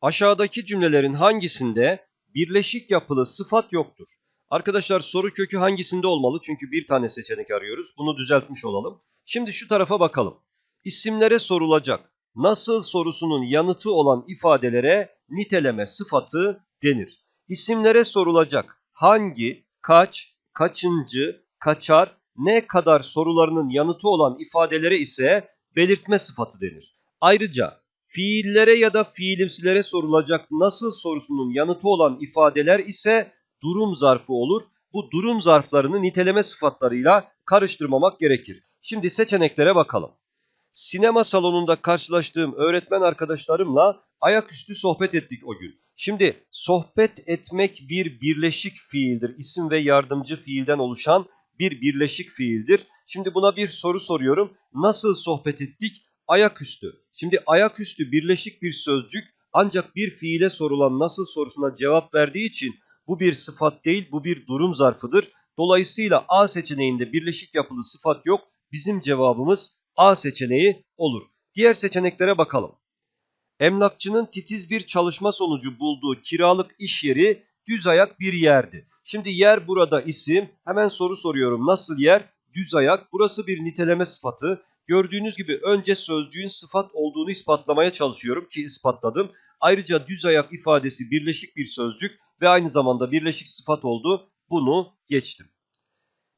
Aşağıdaki cümlelerin hangisinde birleşik yapılı sıfat yoktur? Arkadaşlar soru kökü hangisinde olmalı? Çünkü bir tane seçenek arıyoruz. Bunu düzeltmiş olalım. Şimdi şu tarafa bakalım. İsimlere sorulacak nasıl sorusunun yanıtı olan ifadelere niteleme sıfatı denir. İsimlere sorulacak hangi, kaç, kaçıncı, kaçar, ne kadar sorularının yanıtı olan ifadelere ise belirtme sıfatı denir. Ayrıca fiillere ya da fiilimsilere sorulacak nasıl sorusunun yanıtı olan ifadeler ise durum zarfı olur. Bu durum zarflarını niteleme sıfatlarıyla karıştırmamak gerekir. Şimdi seçeneklere bakalım. Sinema salonunda karşılaştığım öğretmen arkadaşlarımla ayaküstü sohbet ettik o gün. Şimdi sohbet etmek bir birleşik fiildir. İsim ve yardımcı fiilden oluşan bir birleşik fiildir. Şimdi buna bir soru soruyorum. Nasıl sohbet ettik? Ayaküstü. Şimdi ayaküstü birleşik bir sözcük ancak bir fiile sorulan nasıl sorusuna cevap verdiği için bu bir sıfat değil bu bir durum zarfıdır. Dolayısıyla A seçeneğinde birleşik yapılı sıfat yok. Bizim cevabımız A seçeneği olur. Diğer seçeneklere bakalım. Emlakçının titiz bir çalışma sonucu bulduğu kiralık iş yeri düz ayak bir yerdi. Şimdi yer burada isim. Hemen soru soruyorum. Nasıl yer? Düz ayak. Burası bir niteleme sıfatı. Gördüğünüz gibi önce sözcüğün sıfat olduğunu ispatlamaya çalışıyorum ki ispatladım. Ayrıca düz ayak ifadesi birleşik bir sözcük ve aynı zamanda birleşik sıfat oldu. Bunu geçtim.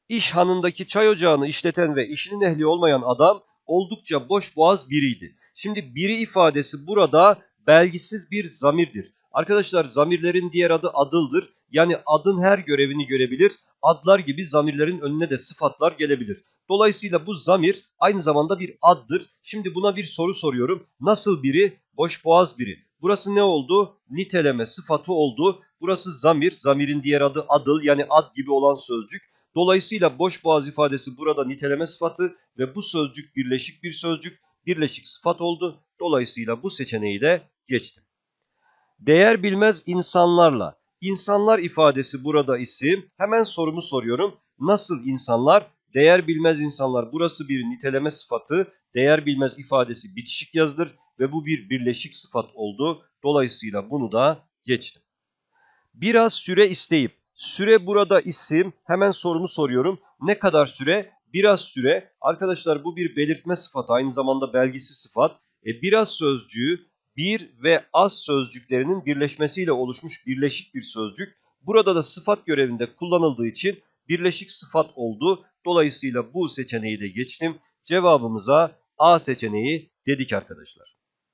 İş hanındaki çay ocağını işleten ve işinin ehli olmayan adam oldukça boş boğaz biriydi. Şimdi biri ifadesi burada belgisiz bir zamirdir. Arkadaşlar zamirlerin diğer adı adıldır. Yani adın her görevini görebilir. Adlar gibi zamirlerin önüne de sıfatlar gelebilir. Dolayısıyla bu zamir aynı zamanda bir addır. Şimdi buna bir soru soruyorum. Nasıl biri? Boş boğaz biri. Burası ne oldu? Niteleme sıfatı oldu. Burası zamir. Zamirin diğer adı adıl yani ad gibi olan sözcük. Dolayısıyla boş boğaz ifadesi burada niteleme sıfatı ve bu sözcük birleşik bir sözcük, birleşik sıfat oldu. Dolayısıyla bu seçeneği de geçtim. Değer bilmez insanlarla. İnsanlar ifadesi burada isim. Hemen sorumu soruyorum. Nasıl insanlar? Değer bilmez insanlar. Burası bir niteleme sıfatı. Değer bilmez ifadesi bitişik yazdır ve bu bir birleşik sıfat oldu. Dolayısıyla bunu da geçtim. Biraz süre isteyip Süre burada isim. Hemen sorumu soruyorum. Ne kadar süre? Biraz süre. Arkadaşlar bu bir belirtme sıfatı. Aynı zamanda belgisi sıfat. E, biraz sözcüğü bir ve az sözcüklerinin birleşmesiyle oluşmuş birleşik bir sözcük. Burada da sıfat görevinde kullanıldığı için birleşik sıfat oldu. Dolayısıyla bu seçeneği de geçtim. Cevabımıza A seçeneği dedik arkadaşlar.